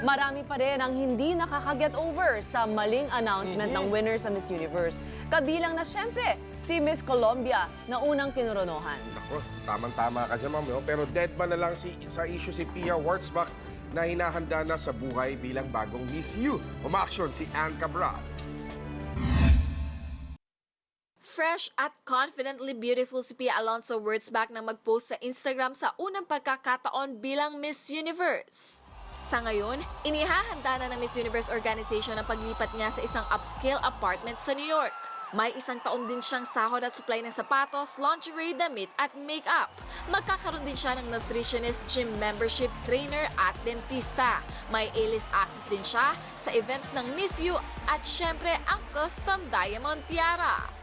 marami pa rin ang hindi nakaka-get over sa maling announcement ng winner sa Miss Universe. Kabilang na syempre si Miss Colombia na unang kinuronohan. Ako, tamang-tama ka dyan, ma'am. no? Pero dead ba na lang si, sa issue si Pia Wurtzbach na hinahanda na sa buhay bilang bagong Miss U? Umaaksyon si Ann Cabral. Fresh at confidently beautiful si Pia Alonso Wurtzbach na mag-post sa Instagram sa unang pagkakataon bilang Miss Universe. Sa ngayon, inihahanda na ng Miss Universe organization ang paglipat niya sa isang upscale apartment sa New York. May isang taon din siyang sahod at supply ng sapatos, lingerie, damit at makeup. Magkakaroon din siya ng nutritionist, gym membership, trainer at dentista. May A-list access din siya sa events ng Miss U at syempre ang custom diamond tiara.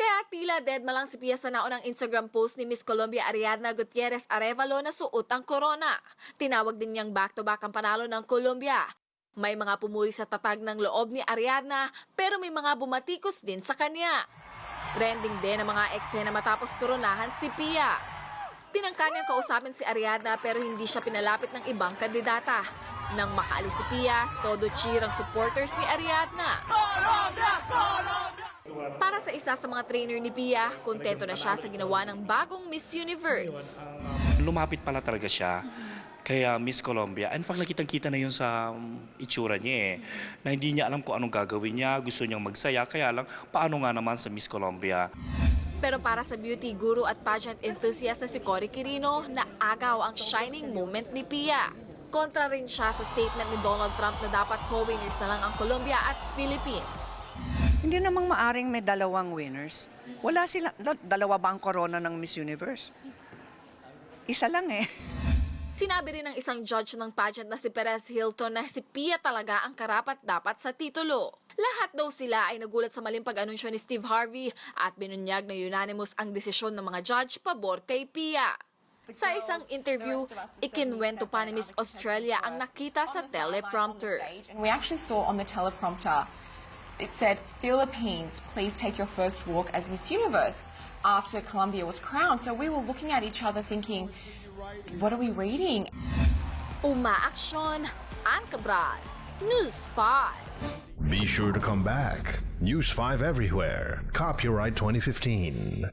Kaya tila dead malang si Pia sa naunang Instagram post ni Miss Colombia Ariadna Gutierrez Arevalo na suot ang corona. Tinawag din niyang back-to-back ang panalo ng Colombia. May mga pumuri sa tatag ng loob ni Ariadna pero may mga bumatikos din sa kanya. Trending din ang mga eksena matapos koronahan si Pia. Tinangka niyang kausapin si Ariadna pero hindi siya pinalapit ng ibang kandidata. Nang makaalis si Pia, todo cheer ang supporters ni Ariadna. Para sa isa sa mga trainer ni Pia, kontento na siya sa ginawa ng bagong Miss Universe. lumapit pala talaga siya. Kaya Miss Colombia, in fact nakitang-kita na yun sa um, itsura niya eh. Na hindi niya alam kung anong gagawin niya, gusto niyang magsaya, kaya lang paano nga naman sa Miss Colombia. Pero para sa beauty guru at pageant enthusiast na si Cory Quirino, naagaw ang shining moment ni Pia. Kontra rin siya sa statement ni Donald Trump na dapat co-winners na lang ang Colombia at Philippines. Hindi namang maaring may dalawang winners. Wala sila, da- dalawa ba ang corona ng Miss Universe? Isa lang eh. Sinabi rin ng isang judge ng pageant na si Perez Hilton na si Pia talaga ang karapat-dapat sa titulo. Lahat daw sila ay nagulat sa maling pag-anunsyo ni Steve Harvey at binunyag na unanimous ang desisyon ng mga judge pabor kay Pia. Sa isang interview, ikinwento pa ni Miss Australia ang nakita sa teleprompter. And we actually saw on the teleprompter, it said, Philippines, please take your first walk as Miss Universe after Colombia was crowned. So we were looking at each other thinking, what are we reading? Umaaksyon, Ann Cabral, News 5. Be sure to come back. News 5 everywhere. Copyright 2015.